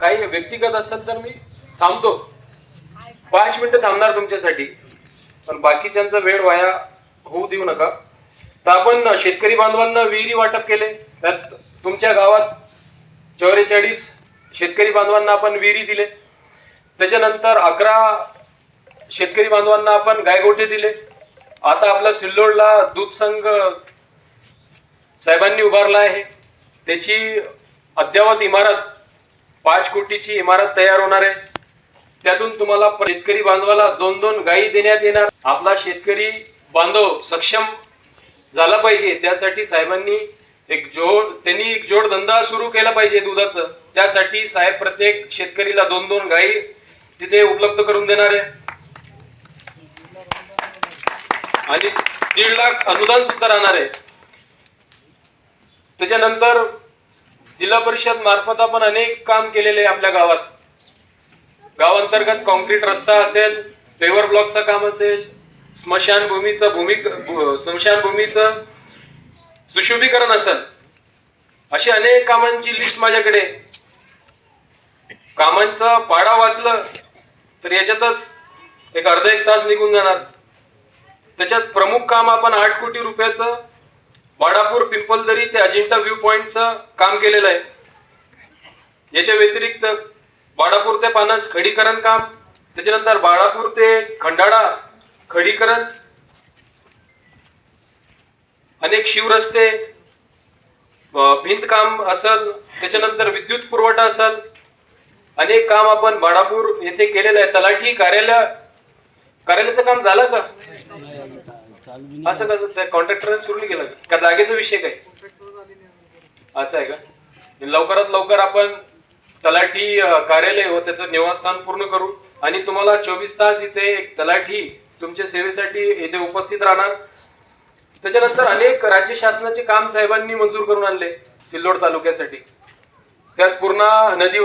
काही व्यक्तिगत असेल तर मी थांबतो. पाच मिनिटं थांबणार तुमच्यासाठी. पण बाकीच्यांचा वेळ वाया होऊ देऊ नका. तर आपण शेतकरी बांधवांना विहिरी वाटप केले. त्यात तुमच्या गावात चौवेचाळीस शेतकरी बांधवांना आपण विहिरी दिले. त्याच्यानंतर अकरा शेतकरी बांधवांना आपण गायगोटे दिले. आता आपला सिल्लोडला दूध संघ साहेबांनी उभारला आहे. त्याची अद्ययावत इमारत पाच कोटीची इमारत तयार होणार आहे. त्यातून तुम्हाला शेतकरी बांधवाला दोन दोन गायी देण्यात येणार. आपला शेतकरी बांधव सक्षम झाला पाहिजे. त्यासाठी साहेबांनी एक जोड त्यांनी एक जोडधंदा सुरू केला पाहिजे दुधाचं. त्यासाठी साहेब प्रत्येक शेतकरीला दोन दोन गायी तिथे उपलब्ध करून देणार आहे. आणि दीड लाख अनुदान सुद्धा राहणार आहे. त्याच्यानंतर जिल्हा परिषद मार्फत आपण अनेक काम केलेले आहे आपल्या गावात. गावांतर्गत कॉन्क्रीट रस्ता असेल पेवर ब्लॉकचं काम असेल स्मशानभूमीचं भूमी स्मशानभूमीचं सुशोभीकरण असेल अशी अनेक कामांची लिस्ट माझ्याकडे कामांचा पाडा वाचलं तर याच्यातच एक अर्धा एक तास निघून जाणार. त्याच्यात प्रमुख काम आपण आठ कोटी रुपयाचं बाडापूर पिंपलदरी ते अजिंठा व्ह्यू पॉइंटचं काम केलेलं आहे. याच्या व्यतिरिक्त बाळापूर ते पानस खडीकरण काम त्याच्यानंतर बाळापूर ते खंडाळा खडीकरण अनेक शिवरस्ते भिंत काम असल त्याच्यानंतर विद्युत पुरवठा असल अनेक काम आपण बाळापूर येथे केलेलं आहे. तलाठी कार्यालय कार्यालयाचं काम झालं का? असं कसं कॉन्ट्रॅक्टरने सुरू नाही केलं. का जागेचा विषय काय? असं आहे का? लवकरात लवकर आपण तलाठी कार्यालय व त्याचं निवासस्थान पूर्ण करू आणि तुम्हाला चोवीस तास इथे एक तलाठी तुमच्या सेवेसाठी इथे उपस्थित राहणार. त्याच्यानंतर अनेक राज्य शासनाचे काम साहेबांनी मंजूर करून आणले सिल्लोड तालुक्यासाठी. त्यात पूर्णा नदी